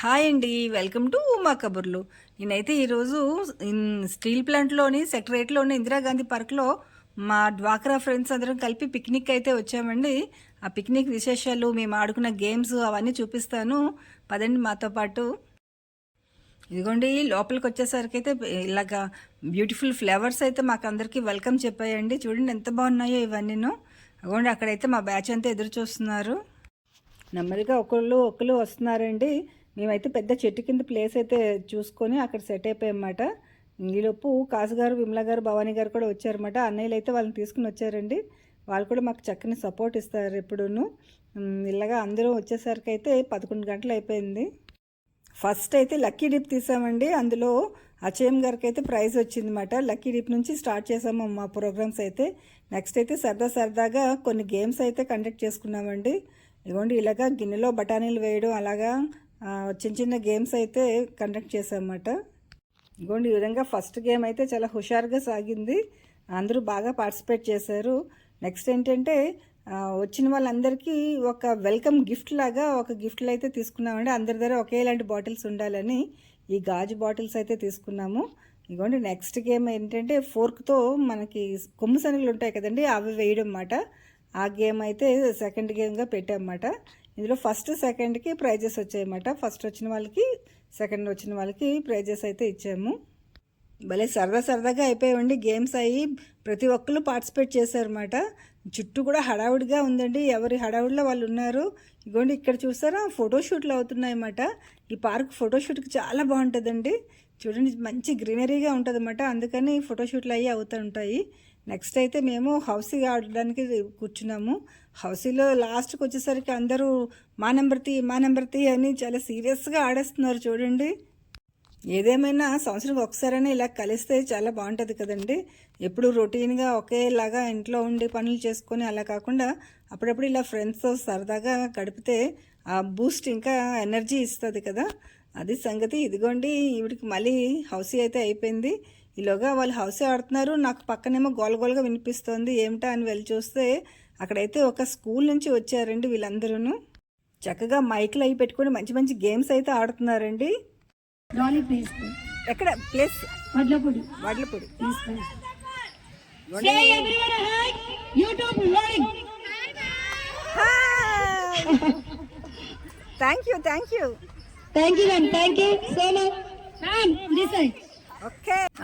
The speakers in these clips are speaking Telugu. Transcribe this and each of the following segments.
హాయ్ అండి వెల్కమ్ టు ఉమా కబుర్లు. నేనైతే ఈరోజు స్టీల్ ప్లాంట్లోని సెక్రటరేట్లోని ఇందిరాగాంధీ పార్క్లో మా డ్వాక్రా ఫ్రెండ్స్ అందరం కలిపి పిక్నిక్ అయితే వచ్చామండి. ఆ పిక్నిక్ విశేషాలు మేము ఆడుకున్న గేమ్స్ అవన్నీ చూపిస్తాను. పదండి మాతో పాటు. ఇదిగోండి లోపలికి వచ్చేసరికి అయితే ఇలాగా బ్యూటిఫుల్ ఫ్లేవర్స్ అయితే మాకు అందరికీ వెల్కమ్ చెప్పాయండి. చూడండి ఎంత బాగున్నాయో ఇవన్నీను. అదిగోండి అక్కడైతే మా బ్యాచ్ అంతా ఎదురు చూస్తున్నారు. నెమ్మదిగా ఒకళ్ళు ఒకళ్ళు వస్తున్నారండి. మేమైతే పెద్ద చెట్టు కింద ప్లేస్ అయితే చూసుకొని అక్కడ సెట్ అయిపోయామన్నమాట. ఈలోపు కాసుగారు విమల గారు భవానీ గారు కూడా వచ్చారన్నమాట. అన్నయ్యలు అయితే వాళ్ళని తీసుకుని వచ్చారండి. వాళ్ళు కూడా మాకు చక్కని సపోర్ట్ ఇస్తారు ఎప్పుడూను ఇలాగా అందరూ వచ్చేసరికి అయితే పదకొండు గంటలు అయిపోయింది. ఫస్ట్ అయితే లక్కీ డిప్ తీసామండి. అందులో అచయం గారికి అయితే ప్రైజ్ వచ్చిందన్నమాట. లక్కీ డిప్ నుంచి స్టార్ట్ చేసాము మా ప్రోగ్రామ్స్ అయితే. నెక్స్ట్ అయితే సరదా సరదాగా కొన్ని గేమ్స్ అయితే కండక్ట్ చేసుకున్నామండి. ఇదిగోండి ఇలాగా గిన్నెలో బఠానీలు వేయడం అలాగా చిన్న చిన్న గేమ్స్ అయితే కండక్ట్ చేశామన్నమాట. ఇగోండి ఈ విధంగా ఫస్ట్ గేమ్ అయితే చాలా హుషారుగా సాగింది. అందరూ బాగా పార్టిసిపేట్ చేశారు. నెక్స్ట్ ఏంటంటే వచ్చిన వాళ్ళందరికీ ఒక వెల్కమ్ గిఫ్ట్ లాగా ఒక గిఫ్ట్లు అయితే తీసుకున్నామండి. అందరి దగ్గర ఒకేలాంటి బాటిల్స్ ఉండాలని ఈ గాజు బాటిల్స్ అయితే తీసుకున్నాము. ఇదిగోండి నెక్స్ట్ గేమ్ ఏంటంటే ఫోర్క్తో మనకి కొమ్ము శనగలు ఉంటాయి కదండి అవి వేయడం అన్నమాట ఆ గేమ్ అయితే సెకండ్ గేమ్గా పెట్టామన్నమాట. ఇందులో ఫస్ట్ సెకండ్కి ప్రైజెస్ వచ్చాయన్నమాట. ఫస్ట్ వచ్చిన వాళ్ళకి సెకండ్ వచ్చిన వాళ్ళకి ప్రైజెస్ అయితే ఇచ్చాము. భలే సరదా సరదాగా అయిపోయామండి గేమ్స్ అయ్యి ప్రతి ఒక్కరు పార్టిసిపేట్ చేశారన్నమాట. చుట్టూ కూడా హడావుడిగా ఉందండి. ఎవరి హడావుడిలో వాళ్ళు ఉన్నారు? ఇగోండి ఇక్కడ చూసారా? ఫోటోషూట్లు అవుతున్నాయన్నమాట. ఈ పార్క్ ఫోటోషూట్కి చాలా బాగుంటుందండి. చూడండి మంచి గ్రీనరీగా ఉంటుంది అందుకని ఫోటోషూట్లు అయ్యి అవుతూ ఉంటాయి. నెక్స్ట్ అయితే మేము హౌసీ ఆడడానికి కూర్చున్నాము. హౌసీలో లాస్ట్కి వచ్చేసరికి అందరూ మా నెంబర్ తీ మా నెంబర్ తీ అని చాలా సీరియస్గా ఆడేస్తున్నారు చూడండి. ఏదేమైనా సంవత్సరం ఒకసారైనా ఇలా కలిస్తే చాలా బాగుంటుంది కదండి. ఎప్పుడు రొటీన్గా ఒకేలాగా ఇంట్లో ఉండి పనులు చేసుకొని అలా కాకుండా అప్పుడప్పుడు ఇలా ఫ్రెండ్స్తో సరదాగా గడిపితే ఆ బూస్ట్ ఇంకా ఎనర్జీ ఇస్తుంది కదా. అది సంగతి. ఇదిగోండి ఈవిడికి మళ్ళీ హౌసీ అయితే అయిపోయింది. ఈలోగా వాళ్ళు హౌసీ ఆడుతున్నారు. నాకు పక్కనేమో గోల గోలగా వినిపిస్తోంది. ఏమిటా అని వెళ్ళి చూస్తే అక్కడైతే ఒక స్కూల్ నుంచి వచ్చారండి వీళ్ళందరూ చక్కగా మైక్లు అవి పెట్టుకొని మంచి మంచి గేమ్స్ అయితే ఆడుతున్నారండి. ఎక్కడ? Place? Vadlapudi. Vadlapudi. Thank you thank you thank you ma'am thank you so much ma'am this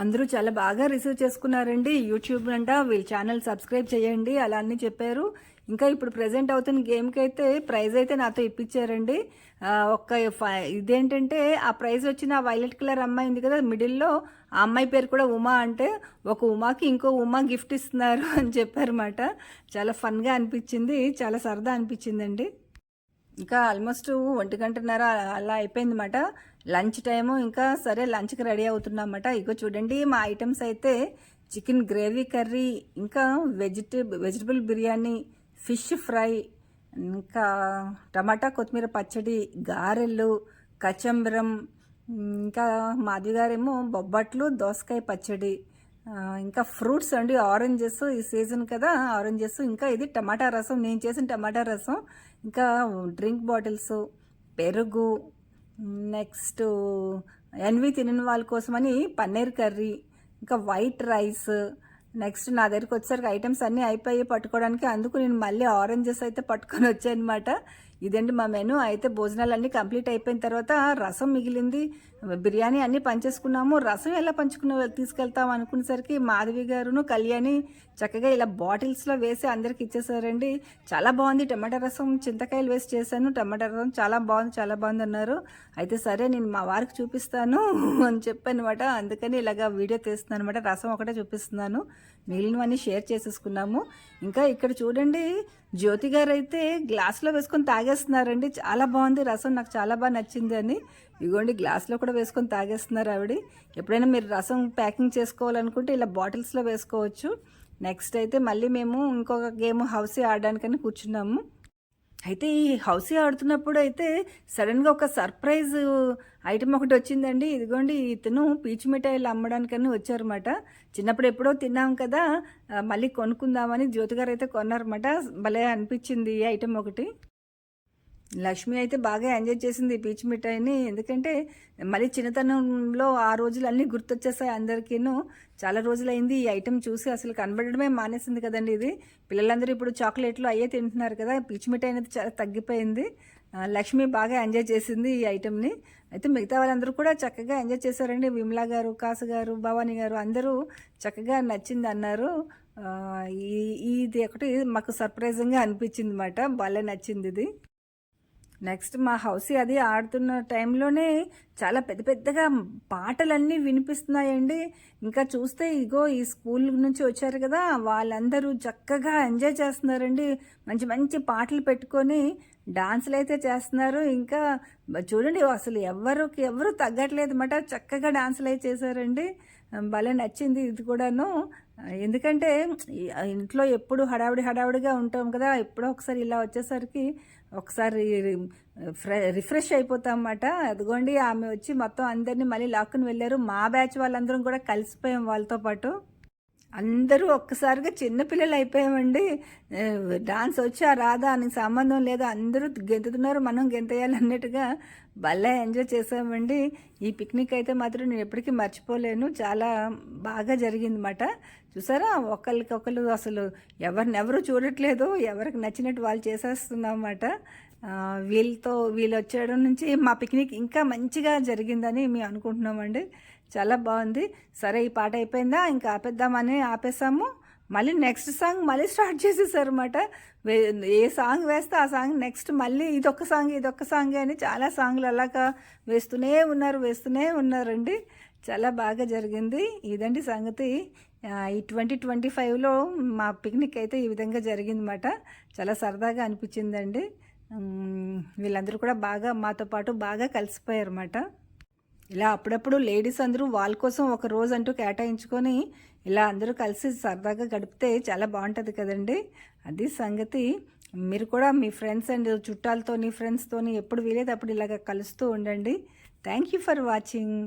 అందరూ చాలా బాగా రిసీవ్ చేసుకున్నారండి. యూట్యూబ్ అంట వీళ్ళ ఛానల్ సబ్స్క్రైబ్ చేయండి. అలా అన్ని చెప్పారు. ఇంకా ఇప్పుడు ప్రజెంట్ అవుతున్న గేమ్కి అయితే ప్రైజ్ అయితే నాతో ఇప్పించారండి. ఒక్క ఇదేంటంటే ఆ ప్రైజ్ వచ్చిన ఆ వైలెట్ కలర్ అమ్మాయి ఉంది కదా మిడిల్లో ఆ అమ్మాయి పేరు కూడా ఉమా అంటే ఒక ఉమాకి ఇంకో ఉమా గిఫ్ట్ ఇస్తున్నారు అని చెప్పారన్నమాట. చాలా ఫన్గా అనిపించింది. చాలా సరదా అనిపించిందండి. ఇంకా ఆల్మోస్ట్ ఒంటి గంటన్నర అలా అయిపోయిందన్నమాట. లంచ్ టైము ఇంకా సరే లంచ్కి రెడీ అవుతున్నామట. ఇగో చూడండి మా ఐటమ్స్ అయితే చికెన్ గ్రేవీ కర్రీ ఇంకా vegetable vegetable biryani fish fry ఇంకా టమాటా కొత్తిమీర పచ్చడి గారెలు కచంబరం ఇంకా మాధవి గారేమో బొబ్బట్లు దోసకాయ పచ్చడి ఇంకా ఫ్రూట్స్ అండి ఆరెంజెస్ ఈ సీజన్ కదా ఆరెంజెస్ ఇంకా ఇది టమాటా రసం నేను చేసిన టమాటా రసం ఇంకా డ్రింక్ బాటిల్స్ పెరుగు నెక్స్ట్ ఎన్వి తినని వాళ్ళ కోసమని పన్నీర్ కర్రీ ఇంకా వైట్ రైస్. నెక్స్ట్ నా దగ్గరికి వచ్చేసరికి ఐటమ్స్ అన్నీ అయిపోయి పట్టుకోవడానికి. అందుకు నేను మళ్ళీ ఆరెంజెస్ అయితే పట్టుకొని వచ్చాను అనమాట ఇదండి మా మెను? అయితే భోజనాలు అన్నీ కంప్లీట్ అయిపోయిన తర్వాత రసం మిగిలింది. బిర్యానీ అన్నీ పంచేసుకున్నాము. రసం ఎలా పంచుకున్న తీసుకెళ్తాం అనుకునేసరికి మాధవి గారును కళ్యాణి చక్కగా ఇలా బాటిల్స్లో వేసి అందరికి ఇచ్చేసారండి. చాలా బాగుంది. టమాటా రసం చింతకాయలు వేసి చేశాను. టమాటా రసం చాలా బాగుంది చాలా బాగుంది అన్నారు. అయితే సరే నేను మా వారికి చూపిస్తాను అని చెప్పాను అనమాట అందుకని ఇలాగ వీడియో తీస్తున్నాను అనమాట రసం ఒకటే చూపిస్తున్నాను. మిగిలినవన్నీ షేర్ చేసేసుకున్నాము. ఇంకా ఇక్కడ చూడండి జ్యోతి గారు అయితే గ్లాస్లో వేసుకొని తాగేస్తున్నారండి. చాలా బాగుంది. రసం నాకు చాలా బాగా నచ్చింది అని. ఇదిగోండి గ్లాస్లో కూడా వేసుకొని తాగేస్తున్నారు ఆవిడ. ఎప్పుడైనా మీరు రసం ప్యాకింగ్ చేసుకోవాలనుకుంటే ఇలా బాటిల్స్లో వేసుకోవచ్చు. నెక్స్ట్ అయితే మళ్ళీ మేము ఇంకొక గేమ్ హౌసీ ఆడడానికని కూర్చున్నాము. అయితే ఈ హౌసీ ఆడుతున్నప్పుడు అయితే సడన్గా ఒక సర్ప్రైజ్ ఐటమ్ ఒకటి వచ్చిందండి. ఇదిగోండి ఇతను పీచు మిఠాయిలు అమ్మడానికని వచ్చారన్నమాట. చిన్నప్పుడు ఎప్పుడో తిన్నాం కదా మళ్ళీ కొనుక్కుందామని జ్యోతి గారు అయితే కొన్నారన్నమాట. భలే అనిపించింది ఈ ఐటమ్ ఒకటి. లక్ష్మి అయితే బాగా ఎంజాయ్ చేసింది ఈ మిఠాయిని. ఎందుకంటే మళ్ళీ చిన్నతనంలో ఆ రోజులు అన్నీ గుర్తొచ్చేసాయి అందరికీను. చాలా రోజులైంది ఈ ఐటెం చూసి అసలు కనబడడమే మానేసింది కదండి ఇది. పిల్లలందరూ ఇప్పుడు చాక్లెట్లు అయ్యే తింటున్నారు కదా పీచ్ మిఠాయి అనేది చాలా తగ్గిపోయింది. లక్ష్మి బాగా ఎంజాయ్ చేసింది ఈ ఐటెంని. అయితే మిగతా వాళ్ళందరూ కూడా చక్కగా ఎంజాయ్ చేశారండి. విమలా గారు కాసు గారు భవానీ గారు అందరూ చక్కగా నచ్చింది అన్నారు. ఈ ఇది ఒకటి మాకు సర్ప్రైజింగ్గా అనిపించింది అనమాట భలే నచ్చింది ఇది. నెక్స్ట్ మా హౌసీ అది ఆడుతున్న టైంలోనే చాలా పెద్ద పెద్దగా పాటలన్నీ వినిపిస్తున్నాయండి. ఇంకా చూస్తే ఇగో ఈ స్కూల్ నుంచి వచ్చారు కదా వాళ్ళందరూ చక్కగా ఎంజాయ్ చేస్తున్నారండి. మంచి మంచి పాటలు పెట్టుకొని డాన్సులు అయితే చేస్తున్నారు. ఇంకా చూడండి అసలు ఎవరికి ఎవరు తగ్గట్లేదు అన్నమాట. చక్కగా డాన్సులు అయితే చేశారండి. భలే నచ్చింది ఇది కూడాను. ఎందుకంటే ఇంట్లో ఎప్పుడు హడావిడి హడావిడిగా ఉంటాం కదా ఎప్పుడో ఒకసారి ఇలా వచ్చేసరికి ఒకసారి రిఫ్రెష్ అయిపోతాం అన్నమాట. అదిగోండి ఆమె వచ్చి మొత్తం అందరినీ మళ్ళీ లాక్కుని వెళ్ళారు. మా బ్యాచ్ వాళ్ళందరం కూడా కలిసిపోయాం వాళ్ళతో పాటు. అందరూ ఒక్కసారిగా చిన్నపిల్లలు అయిపోయామండి. డాన్స్ వచ్చా రాదా అని సంబంధం లేదు. అందరూ గెంతుతున్నారు. మనం గెంతేయాలి అన్నట్టుగా భలే ఎంజాయ్ చేసామండి ఈ పిక్నిక్ అయితే మాత్రం నేను ఎప్పటికీ మర్చిపోలేను. చాలా బాగా జరిగిందన్నమాట. చూసారా? ఒకరికి ఒకరు అసలు ఎవరినెవరు చూడట్లేదు. ఎవరికి నచ్చినట్టు వాళ్ళు చేసేస్తున్నాం వీళ్ళతో వీళ్ళు వచ్చేయడం నుంచి మా పిక్నిక్ ఇంకా మంచిగా జరిగిందని మేము అనుకుంటున్నామండి. చాలా బాగుంది. సరే ఈ పాట అయిపోయిందా? ఇంకా ఆపేద్దామని ఆపేసాము. మళ్ళీ నెక్స్ట్ సాంగ్ మళ్ళీ స్టార్ట్ చేసేసారు అనమాట ఏ సాంగ్ వేస్తే ఆ సాంగ్ నెక్స్ట్ మళ్ళీ ఇదొక సాంగ్ ఇదొక సాంగ్ అని చాలా సాంగ్లు అలాగా వేస్తూనే ఉన్నారు వేస్తూనే ఉన్నారండి. చాలా బాగా జరిగింది. ఇదండి సంగతి. ఈ ట్వంటీ ట్వంటీ ఫైవ్లో మా పిక్నిక్ అయితే ఈ విధంగా జరిగిందన్నమాట. చాలా సరదాగా అనిపించిందండి. వీళ్ళందరూ కూడా బాగా మాతో పాటు బాగా కలిసిపోయారు అన్నమాట ఇలా అప్పుడప్పుడు లేడీస్ అందరూ వాళ్ళ కోసం ఒక రోజు అంటూ కేటాయించుకొని ఇలా అందరూ కలిసి సరదాగా గడిపితే చాలా బాగుంటుంది కదండి. అది సంగతి. మీరు కూడా మీ ఫ్రెండ్స్ అండ్ చుట్టాలతోని ఫ్రెండ్స్తోని ఎప్పుడు వీలైతే అప్పుడు ఇలాగ కలుస్తూ ఉండండి. Thank you for watching